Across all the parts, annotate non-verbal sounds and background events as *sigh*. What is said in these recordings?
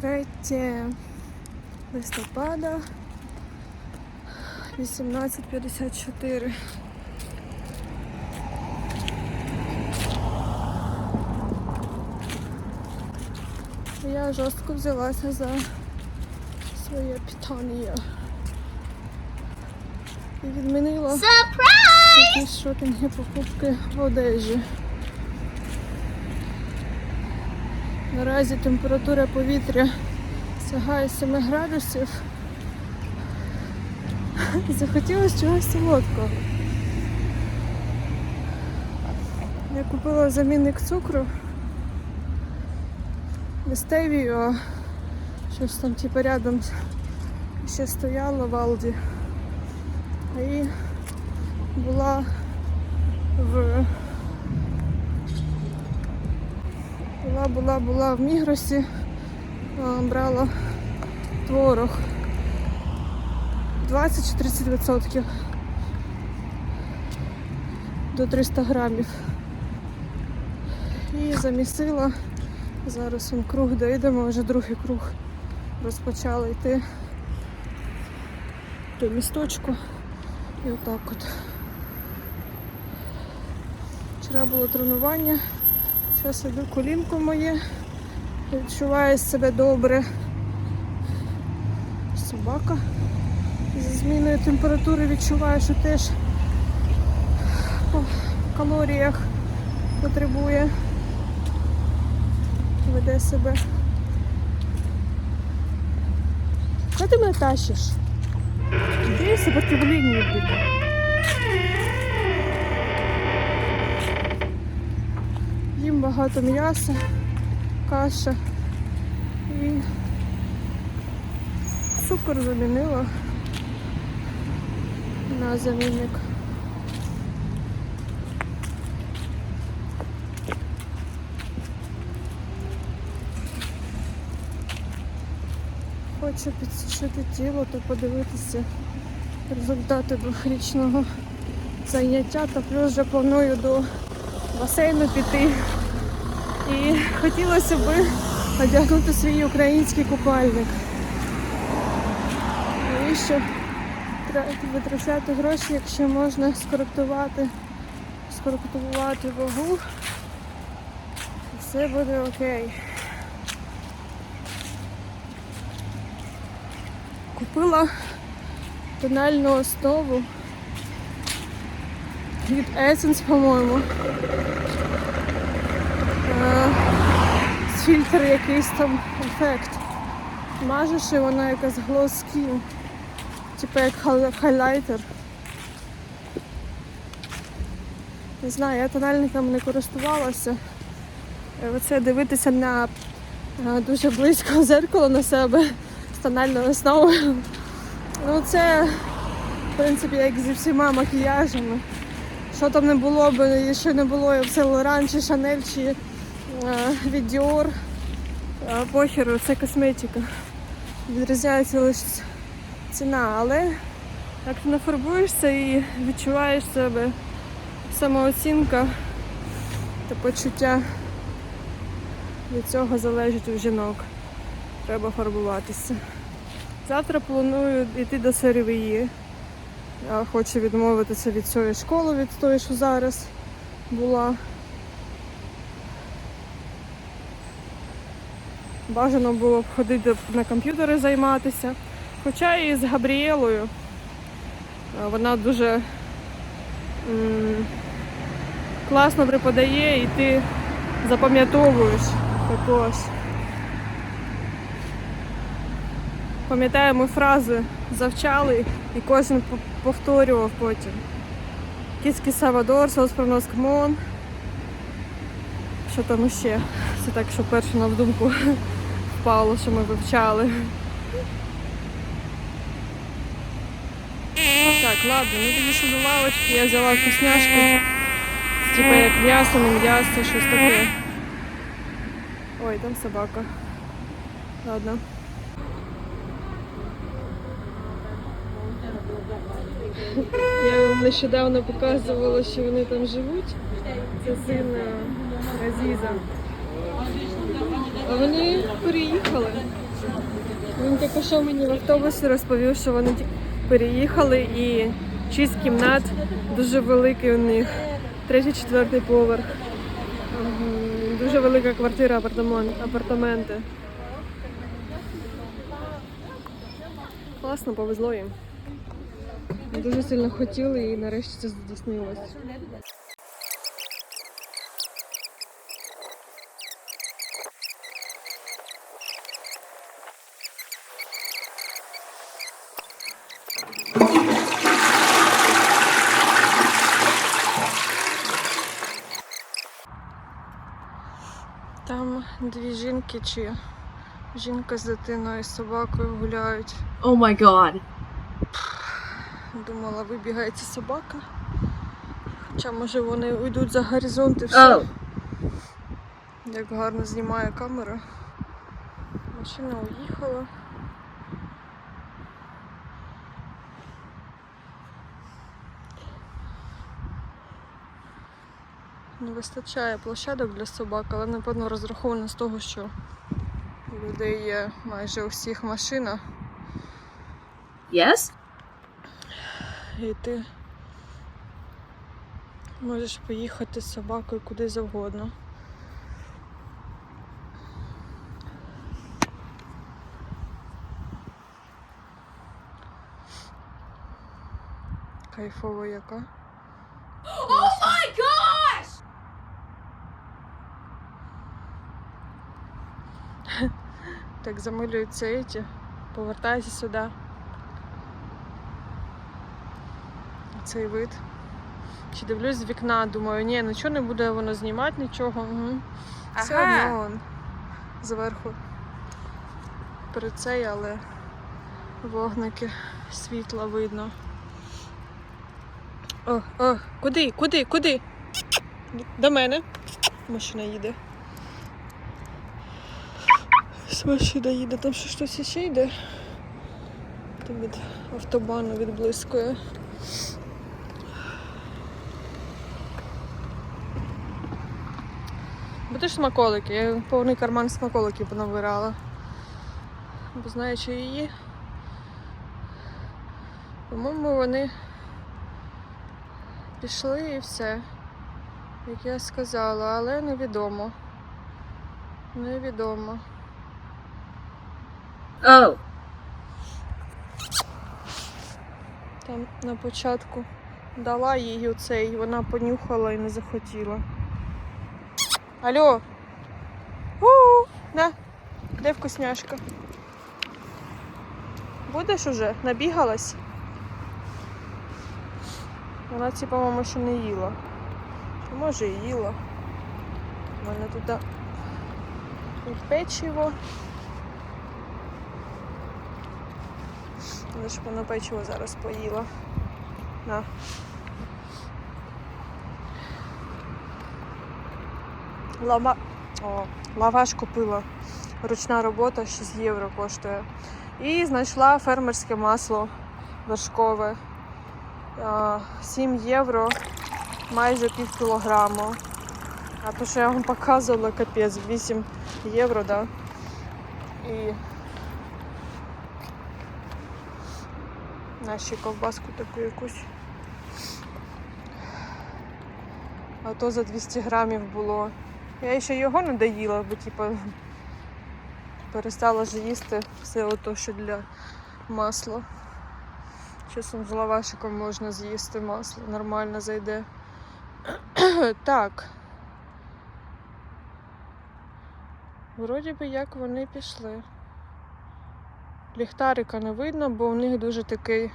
3 листопада 18.54. Я жорстко взялася за своє питання. І відмінила якісь шопінги покупки в одежі. Наразі температура повітря сягає 7 градусів. *laughs* Захотілося чогось солодкого. Я купила замінник цукру. Не стевію, щось там типу рядом ще стояло в Алді. І була в була, була, була в Мігросі, брала творог 20 чи 30 відсотків до 300 грамів. І замісила. Зараз он круг доїдемо, вже другий круг розпочали йти до місточку. І отак от. Вчора було тренування. Зараз іду колінко моє. Відчуваю себе добре. Собака. Зі зміною температури відчуваю, що теж по калоріях потребує. Веде себе. Куди ти мене тащиш? Де сопротивлення, блін? Їм багато м'яса, каша і цукор замінила на замінник. Хочу підсушити тіло та подивитися результати двохрічного заняття та плюс вже планую до басейну піти. І хотілося б одягнути свій український купальник. Навіщо тра- витрачати гроші, якщо можна скоректувати, скоректувати вагу, все буде окей. Купила тональну основу від Essence, по-моєму. Е, фільтр якийсь там ефект. Мажеш і вона якась glow. Типа як хайлайтер. Не знаю, я тональниками не користувалася. Е, Оце дивитися на е, дуже близько зеркало на себе з тональною основою. Ну це, в принципі, як зі всіма макіяжами. Що там не було б, що не було і в Saint Laurent, чи Шанель, чи від Dior. Похеру, це косметика. Відрізняється лише ціна, але як ти нафарбуєшся і відчуваєш себе самооцінка та почуття від цього залежить у жінок. Треба фарбуватися. Завтра планую йти до Сервії. Я хочу відмовитися від цієї школи, від тої, що зараз була. Бажано було б ходити на комп'ютери займатися. Хоча і з Габріелою е, вона дуже класно преподає і ти запам'ятовуєш також. Пам'ятаємо фрази завчали і кожен повторював потім. Кіски Савадор, Сос Пронос Кмон. Що там ще? Це так, що перше нам в думку впало, що ми вивчали. Так, ладно, ми підійшли до лавочки, я взяла вкусняшки. Типа як м'ясо, не м'ясо, щось таке. Ой, там собака. Ладно. Я вам нещодавно показувала, що вони там живуть. Це син е, Азіза. Вони переїхали. Він тільки що мені в автобусі розповів, що вони переїхали і шість кімнат дуже великий у них. Третій, четвертий поверх. Дуже велика квартира, апартаменти. Класно, повезло їм. Дуже сильно хотіли і нарешті це здійснилось. Там дві жінки чи жінка з дитиною і собакою гуляють. О май гад! Думала, вибігається собака. Хоча може вони уйдуть за горизонт і все. Oh. Як гарно знімає камера. Машина уїхала. Не вистачає площадок для собак, але напевно розраховано з того, що людей є майже у всіх машина, Yes? і ти можеш поїхати з собакою куди завгодно. Кайфово яка. Так замилюються эти. Повертайся сюди. Цей вид. Чи дивлюсь з вікна, думаю, ні, нічого не буде воно знімати, нічого. Угу. Все Ага. одно он зверху. Перед цей, але вогники світла видно. О, о, куди, куди, куди? До мене. Машина їде. Машина їде, там ще щось ще йде. Там від автобану відблискує. Будеш смаколики? Я повний карман смаколиків понабирала. Бо знаючи її. По-моєму, вони пішли і все. Як я сказала, але невідомо. Невідомо. Oh. Там на початку дала їй оцей, вона понюхала і не захотіла. Алло. у на, де вкусняшка? Будеш уже? Набігалась? Вона ці, по-моєму, ще не їла. Може і їла. У мене тут печиво. Ж вона печиво зараз поїла. На. Лава... О, лаваш купила. Ручна робота 6 євро коштує. І знайшла фермерське масло вершкове. 7 євро, майже пів кілограму. А то, що я вам показувала, капець, 8 євро, да? І наші ковбаску таку якусь. А то за 200 грамів було. Я ще його не доїла, бо типу перестала ж їсти все ото, що для масла. Часом з лавашиком можна з'їсти масло, нормально зайде. *clears throat* так. Вроді би як вони пішли. Ліхтарика не видно, бо у них дуже такий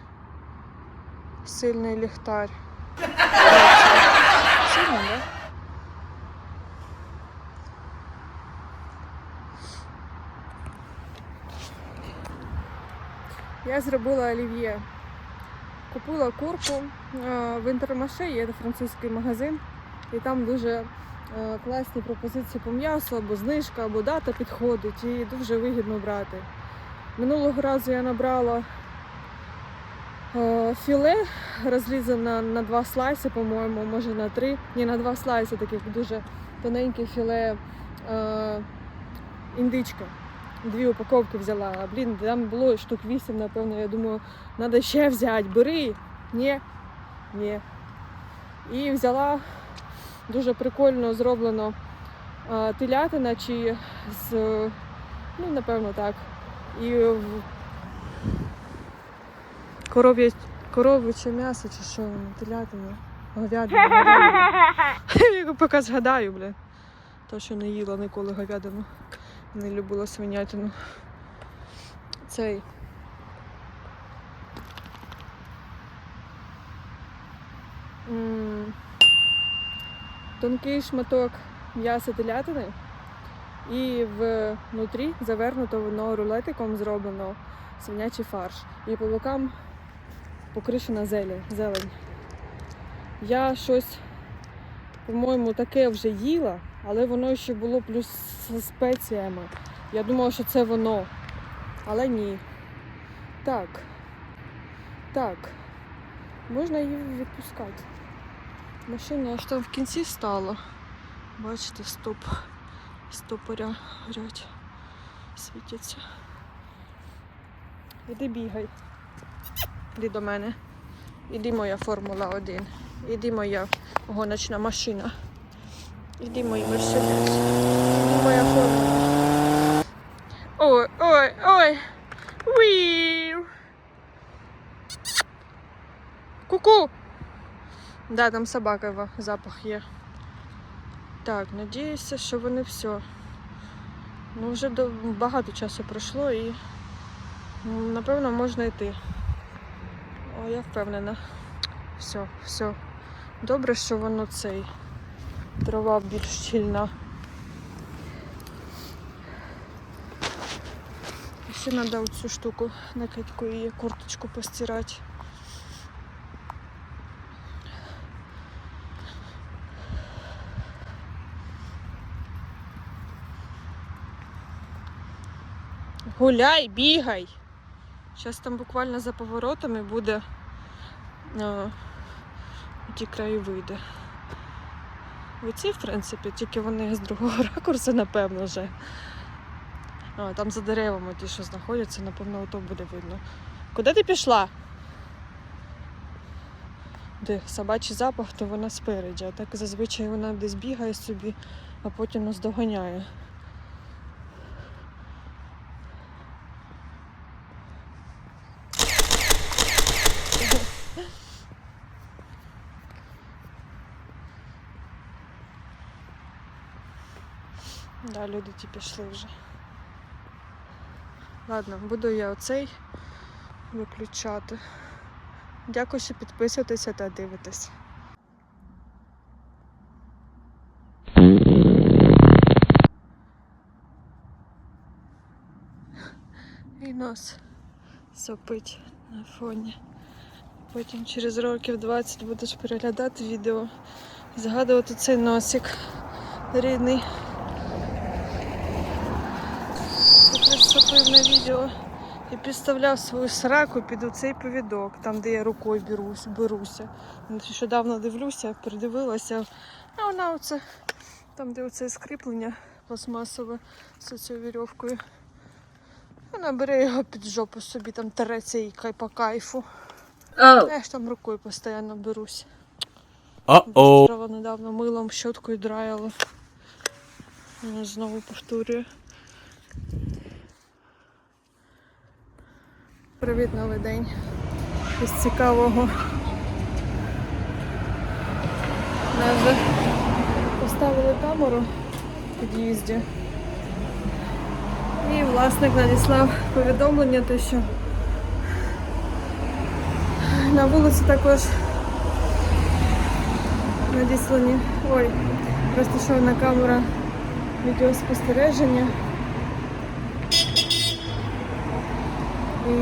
сильний ліхтар. Сильно, да? Я зробила олів'є. Купила курку е, в інтермаше, є французький магазин, і там дуже е, класні пропозиції по м'ясу, або знижка, або дата підходить, і дуже вигідно брати. Минулого разу я набрала е, філе, розрізане на два слайси, по-моєму, може на три. Ні, на два слайси, таких дуже тоненьке філе е, індичка. Дві упаковки взяла. Блін, там було штук вісім, напевно. Я думаю, треба ще взяти. Бери. Ні. Ні. І взяла дуже прикольно зроблено телятина чи з. Ну, напевно, так. І коров'я, коров'яче м'ясо чи що воно, телятина, говядина. варена. *laughs* Я поки згадаю, бля. То, що не їла ніколи говядину. Не любила свинятину. Цей. Тонкий шматок м'яса телятини. І внутрі завернуто воно рулетиком зроблено свинячий фарш. І по бокам покришена зелень. зелень. Я щось, по-моєму, таке вже їла, але воно ще було плюс з спеціями. Я думала, що це воно. Але ні. Так. Так. Можна її відпускати. Машина аж там в кінці стала. Бачите, стоп. Стопоря горять. Світяться. Іди бігай. Іди до мене. Іди моя Формула 1. Іди моя гоночна машина. Іди мій мерседес. Іди моя формула. Ой, ой, ой. Вів. Ку-ку. Да, там собака запах є. Так, надіюся, що вони все. Ну, вже до- багато часу пройшло і напевно можна йти. О, я впевнена. Все, все. Добре, що воно цей. Трава більш щільна. Ще треба оцю штуку накидку і курточку постирати. Гуляй, бігай. Зараз там буквально за поворотами буде е, ті краєвиди. Оці, в принципі, тільки вони з другого *laughs* ракурсу, напевно, вже. А, там за деревами ті, що знаходяться, напевно, ото буде видно. Куди ти пішла? Де собачий запах, то вона спереді. А так зазвичай вона десь бігає собі, а потім нас Да, люди ті пішли вже. Ладно, буду я оцей виключати. Дякую, що підписуєтеся та дивитесь. І нос сопить на фоні. Потім через років 20 будеш переглядати відео згадувати цей носик рідний. Сопив на відео і підставляв свою сраку під оцей повідок, там, де я рукою берусь, беруся. Нещодавно дивлюся, придивилася, а вона оце, там, де оце скріплення пластмасове з цією вірьовкою. Вона бере його під жопу собі, там тереться і кай кайфу. Oh. Я ж там рукою постійно берусь. Uh-oh. Вчора недавно милом, щоткою драяла. Ну, Знову повторюю. Привіт, новий день. Із цікавого. Нас вже поставили камеру в під'їзді. І власник надіслав повідомлення, те, що на вулиці також надіслані. Ой, розташована камера відеоспостереження. І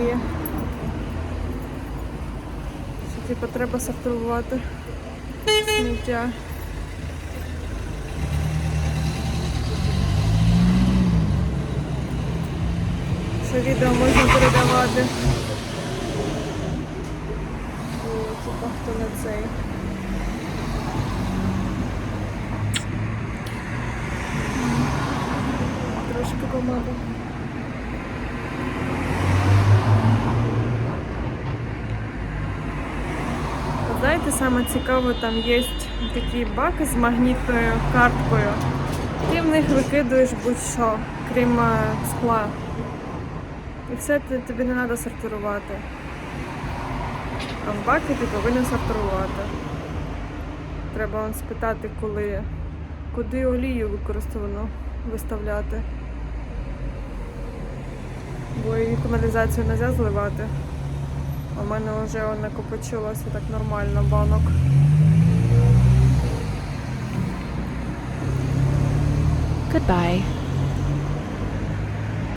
що типу треба сортувати сміття. Що відео можна передавати. І, Типа хто на цей. трошки помаду. Знаєте, саме цікаве, там є такі баки з магнітною карткою. Ти в них викидуєш будь-що, крім е, скла. І все тобі не треба сортувати. А в баки ти повинен сортувати. Треба он спитати, коли, куди олію використовано виставляти. Бо і каналізацію не можна зливати. В мене вже накопичилося так нормально банок. Goodbye.